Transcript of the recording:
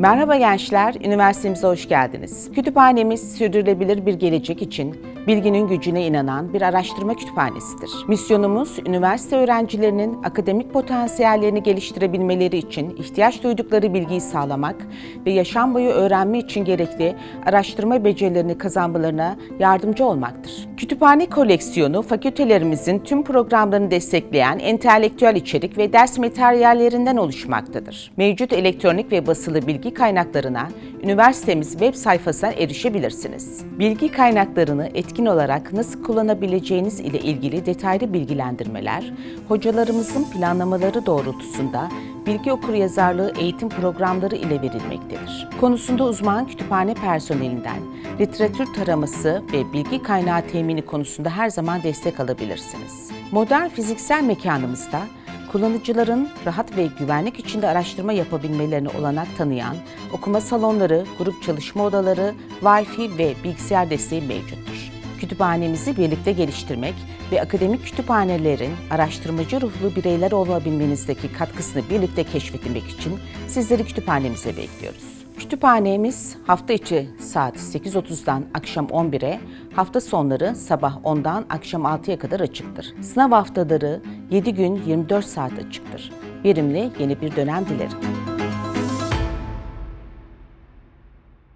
Merhaba gençler, üniversitemize hoş geldiniz. Kütüphanemiz sürdürülebilir bir gelecek için bilginin gücüne inanan bir araştırma kütüphanesidir. Misyonumuz, üniversite öğrencilerinin akademik potansiyellerini geliştirebilmeleri için ihtiyaç duydukları bilgiyi sağlamak ve yaşam boyu öğrenme için gerekli araştırma becerilerini kazanmalarına yardımcı olmaktır. Kütüphane koleksiyonu, fakültelerimizin tüm programlarını destekleyen entelektüel içerik ve ders materyallerinden oluşmaktadır. Mevcut elektronik ve basılı bilgi kaynaklarına üniversitemiz web sayfasına erişebilirsiniz. Bilgi kaynaklarını etkin olarak nasıl kullanabileceğiniz ile ilgili detaylı bilgilendirmeler, hocalarımızın planlamaları doğrultusunda bilgi okuryazarlığı eğitim programları ile verilmektedir. Konusunda uzman kütüphane personelinden literatür taraması ve bilgi kaynağı temini konusunda her zaman destek alabilirsiniz. Modern fiziksel mekanımızda kullanıcıların rahat ve güvenlik içinde araştırma yapabilmelerine olanak tanıyan okuma salonları, grup çalışma odaları, Wi-Fi ve bilgisayar desteği mevcuttur. Kütüphanemizi birlikte geliştirmek ve akademik kütüphanelerin araştırmacı ruhlu bireyler olabilmenizdeki katkısını birlikte keşfetmek için sizleri kütüphanemize bekliyoruz. Kütüphanemiz hafta içi saat 8.30'dan akşam 11'e, hafta sonları sabah 10'dan akşam 6'ya kadar açıktır. Sınav haftaları 7 gün 24 saat açıktır. Verimli yeni bir dönem dilerim.